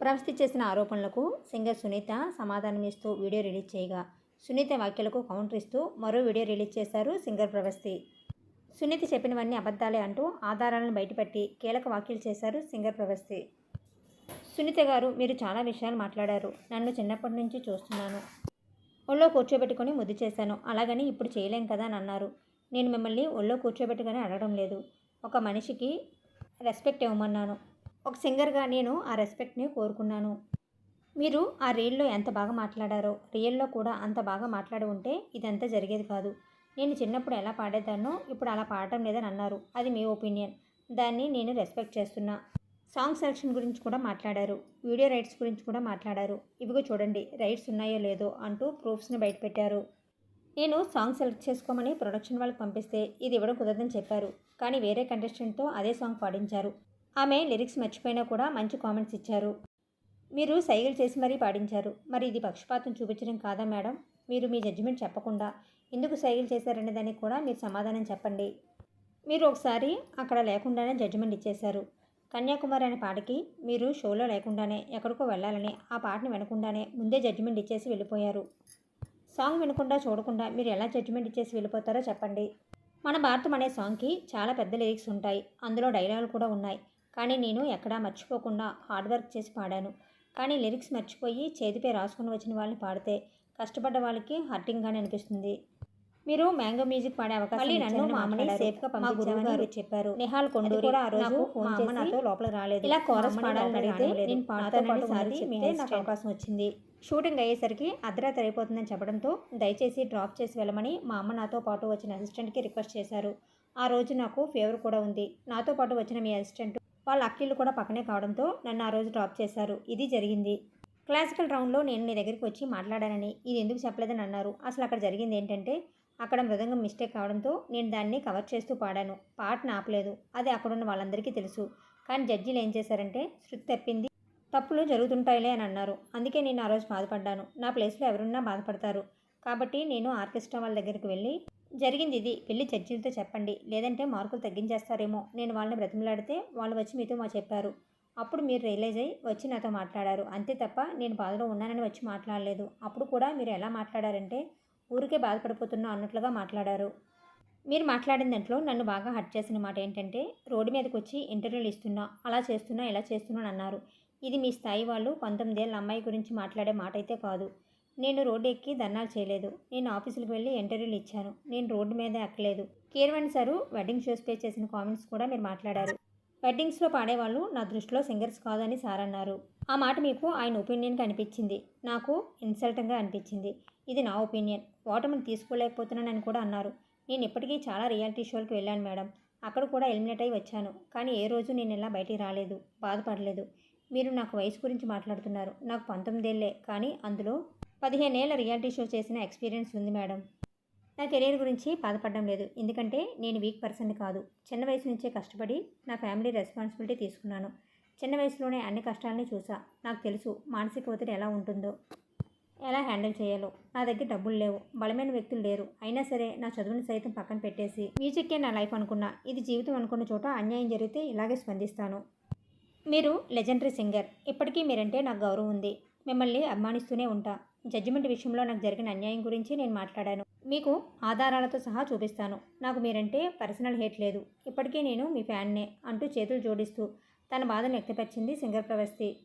ప్రవస్తి చేసిన ఆరోపణలకు సింగర్ సునీత సమాధానం ఇస్తూ వీడియో రిలీజ్ చేయగా సునీత వ్యాఖ్యలకు కౌంటర్ ఇస్తూ మరో వీడియో రిలీజ్ చేశారు సింగర్ ప్రవస్తి సునీత చెప్పినవన్నీ అబద్ధాలే అంటూ ఆధారాలను బయటపెట్టి కీలక వ్యాఖ్యలు చేశారు సింగర్ ప్రవస్తి సునీత గారు మీరు చాలా విషయాలు మాట్లాడారు. నన్ను చిన్నప్పటి నుంచి చూస్తున్నాను. ఒళ్ళో కూర్చోబెట్టుకొని ముద్దు చేశాను. అలాగని ఇప్పుడు చేయలేం కదా అని అన్నారు. నేను మిమ్మల్ని ఒళ్ళో కూర్చోబెట్టుకొని అడగడం లేదు. ఒక మనిషికి రెస్పెక్ట్ ఇవ్వమన్నాను. ఒక సింగర్గా నేను ఆ రెస్పెక్ట్ని కోరుకున్నాను. మీరు ఆ రీల్లో ఎంత బాగా మాట్లాడారో రియల్లో కూడా అంత బాగా మాట్లాడి ఉంటే ఇదంతా జరిగేది కాదు. నేను చిన్నప్పుడు ఎలా పాడేదాన్నో ఇప్పుడు అలా పాడటం లేదని అన్నారు. అది మీ ఒపీనియన్. దాన్ని నేను రెస్పెక్ట్ చేస్తున్నా. సాంగ్ సెలక్షన్ గురించి కూడా మాట్లాడారు. వీడియో రైట్స్ గురించి కూడా మాట్లాడారు. ఇవిగో చూడండి రైట్స్ ఉన్నాయో లేదో అంటూ ప్రూఫ్స్ని బయటపెట్టారు నేను సాంగ్ సెలెక్ట్ చేసుకోమని ప్రొడక్షన్ వాళ్ళకి పంపిస్తే ఇది ఇవ్వడం కుదరదని చెప్పారు. కానీ వేరే కంటెస్టెంట్తో అదే సాంగ్ పాడించారు. ఆమె లిరిక్స్ మర్చిపోయినా కూడా మంచి కామెంట్స్ ఇచ్చారు. మీరు సైగలు చేసి మరీ పాడించారు. మరి ఇది పక్షపాతం చూపించడం కాదా మేడం? మీరు మీ జడ్జిమెంట్ చెప్పకుండా ఎందుకు సైగలు చేశారనే దానికి కూడా మీరు సమాధానం చెప్పండి. మీరు ఒకసారి అక్కడ లేకుండానే జడ్జిమెంట్ ఇచ్చేశారు. కన్యాకుమారి అనే పాటకి మీరు షోలో లేకుండానే ఎక్కడికో వెళ్ళాలని ఆ పాటను వినకుండానే ముందే జడ్జిమెంట్ ఇచ్చేసి వెళ్ళిపోయారు. సాంగ్ వినకుండా చూడకుండా మీరు ఎలా జడ్జిమెంట్ ఇచ్చేసి వెళ్ళిపోతారో చెప్పండి. మన భారతం అనే సాంగ్కి చాలా పెద్ద లిరిక్స్ ఉంటాయి. అందులో డైలాగులు కూడా ఉన్నాయి. కానీ నేను ఎక్కడా మర్చిపోకుండా హార్డ్ వర్క్ చేసి పాడాను కానీ లిరిక్స్ మర్చిపోయి చేతిపై రాసుకుని వచ్చిన వాళ్ళని పాడితే కష్టపడ్డ వాళ్ళకి హర్టింగ్గానే అనిపిస్తుంది మీరు మ్యాంగో మ్యూజిక్ పాడే అవకాశం మళ్ళీ నన్ను మా అమ్మని. సేఫ్గా పంపించామని చెప్పారు. నిహాల్ కొండూరి కూడా ఆ రోజు ఫోన్ చేసి నాతో లోపల రాలేదు ఇలా కోరస్ పాడాలని అడిగితే. నేను పాడతానని సారి నాకు. అవకాశం వచ్చింది షూటింగ్ అయ్యేసరికి అర్ధరాత్రి అయిపోతుందని చెప్పడంతో దయచేసి డ్రాప్ చేసి వెళ్ళమని మా అమ్మ నాతో పాటు వచ్చిన అసిస్టెంట్కి రిక్వెస్ట్ చేశారు ఆ రోజు నాకు ఫేవర్ కూడా ఉంది నాతో పాటు వచ్చిన మీ అసిస్టెంట్ వాళ్ళ అక్కిళ్ళు కూడా పక్కనే కావడంతో నన్ను ఆ రోజు డ్రాప్ చేశారు. ఇది జరిగింది. క్లాసికల్ రౌండ్లో నేను నీ దగ్గరికి వచ్చి మాట్లాడానని ఇది ఎందుకు చెప్పలేదని అన్నారు. అసలు అక్కడ జరిగింది ఏంటంటే అక్కడ మృదంగం మిస్టేక్ కావడంతో నేను దాన్ని కవర్ చేస్తూ పాడాను. పాటను ఆపలేదు అది అక్కడున్న వాళ్ళందరికీ తెలుసు. కానీ జడ్జీలు ఏం చేశారంటే శృతి తప్పింది. తప్పులు జరుగుతుంటాయిలే అని అన్నారు. అందుకే నేను ఆ రోజు బాధపడ్డాను. నా ప్లేస్లో ఎవరున్నా బాధపడతారు. కాబట్టి నేను ఆర్కెస్ట్రా వాళ్ళ దగ్గరికి వెళ్ళి జరిగింది ఇది. వెళ్ళి జడ్జీలతో చెప్పండి. లేదంటే మార్కులు తగ్గించేస్తారేమో. నేను వాళ్ళని బ్రతిమలాడితే వాళ్ళు వచ్చి మీతో మా చెప్పారు. అప్పుడు మీరు రియలైజ్ అయ్యి వచ్చి నాతో మాట్లాడారు. అంతే తప్ప నేను బాధలో ఉన్నానని వచ్చి మాట్లాడలేదు. అప్పుడు కూడా మీరు ఎలా మాట్లాడారంటే ఊరికే బాధపడిపోతున్నా అన్నట్లుగా మాట్లాడారు. మీరు మాట్లాడిన దాంట్లో నన్ను బాగా హర్ట్ చేసిన మాట ఏంటంటే రోడ్డు మీదకి వచ్చి ఇంటర్వ్యూలు ఇస్తున్నా అలా చేస్తున్నా ఇలా చేస్తున్నాను అన్నారు. ఇది మీ స్థాయి వాళ్ళు పంతొమ్మిదేళ్ళ అమ్మాయి గురించి మాట్లాడే మాట అయితే కాదు. నేను రోడ్డు ఎక్కి ధర్నాలు చేయలేదు. నేను ఆఫీసులకు వెళ్ళి ఇంటర్వ్యూలు ఇచ్చాను. నేను రోడ్డు మీద ఎక్కలేదు కీర్వన్ సారు వెడ్డింగ్ షోస్ పే చేసిన కామెంట్స్ కూడా మీరు మాట్లాడారు. వెడ్డింగ్స్లో పాడేవాళ్ళు నా దృష్టిలో సింగర్స్ కాదని సార్ అన్నారు. ఆ మాట మీకు ఆయన ఒపీనియన్కి అనిపించింది. నాకు ఇన్సల్టింగ్గా అనిపించింది. ఇది నా ఒపీనియన్. ఓటమిని తీసుకోలేకపోతున్నానని కూడా అన్నారు. నేను ఇప్పటికీ చాలా రియాలిటీ షోలకు వెళ్ళాను మేడం. అక్కడ కూడా ఎలిమినేట్ అయి వచ్చాను. కానీ ఏ రోజు నేను ఇలా బయటికి రాలేదు. బాధపడలేదు. మీరు నాకు వయసు గురించి మాట్లాడుతున్నారు. నాకు పంతొమ్మిదేళ్ళే కానీ అందులో పదిహేనేళ్ళ రియాలిటీ షో చేసిన ఎక్స్పీరియన్స్ ఉంది మేడం. నా కెరీర్ గురించి బాధపడడం లేదు. ఎందుకంటే నేను వీక్ పర్సన్ కాదు. చిన్న వయసు నుంచే కష్టపడి నా ఫ్యామిలీ రెస్పాన్సిబిలిటీ తీసుకున్నాను. చిన్న వయసులోనే అన్ని కష్టాలని చూసా. నాకు తెలుసు మానసిక ఒత్తిడి ఎలా ఉంటుందో ఎలా హ్యాండిల్ చేయాలో. నా దగ్గర డబ్బులు లేవు. బలమైన వ్యక్తులు లేరు. అయినా సరే నా చదువుని సైతం పక్కన పెట్టేసి మ్యూజిక్కే నా లైఫ్ అనుకున్నా. ఇది జీవితం అనుకున్న చోట అన్యాయం జరిగితే ఇలాగే స్పందిస్తాను. మీరు లెజెండరీ సింగర్. ఇప్పటికీ మీరంటే నాకు గౌరవం ఉంది. మిమ్మల్ని అభిమానిస్తూనే ఉంటా. జడ్జిమెంట్ విషయంలో నాకు జరిగిన అన్యాయం గురించి నేను మాట్లాడాను. మీకు ఆధారాలతో సహా చూపిస్తాను. నాకు మీరంటే పర్సనల్ హేట్ లేదు. ఇప్పటికీ నేను మీ ఫ్యాన్నే అంటూ చేతులు జోడిస్తూ తన బాధను వ్యక్తపరిచింది సింగర్ ప్రవస్తి.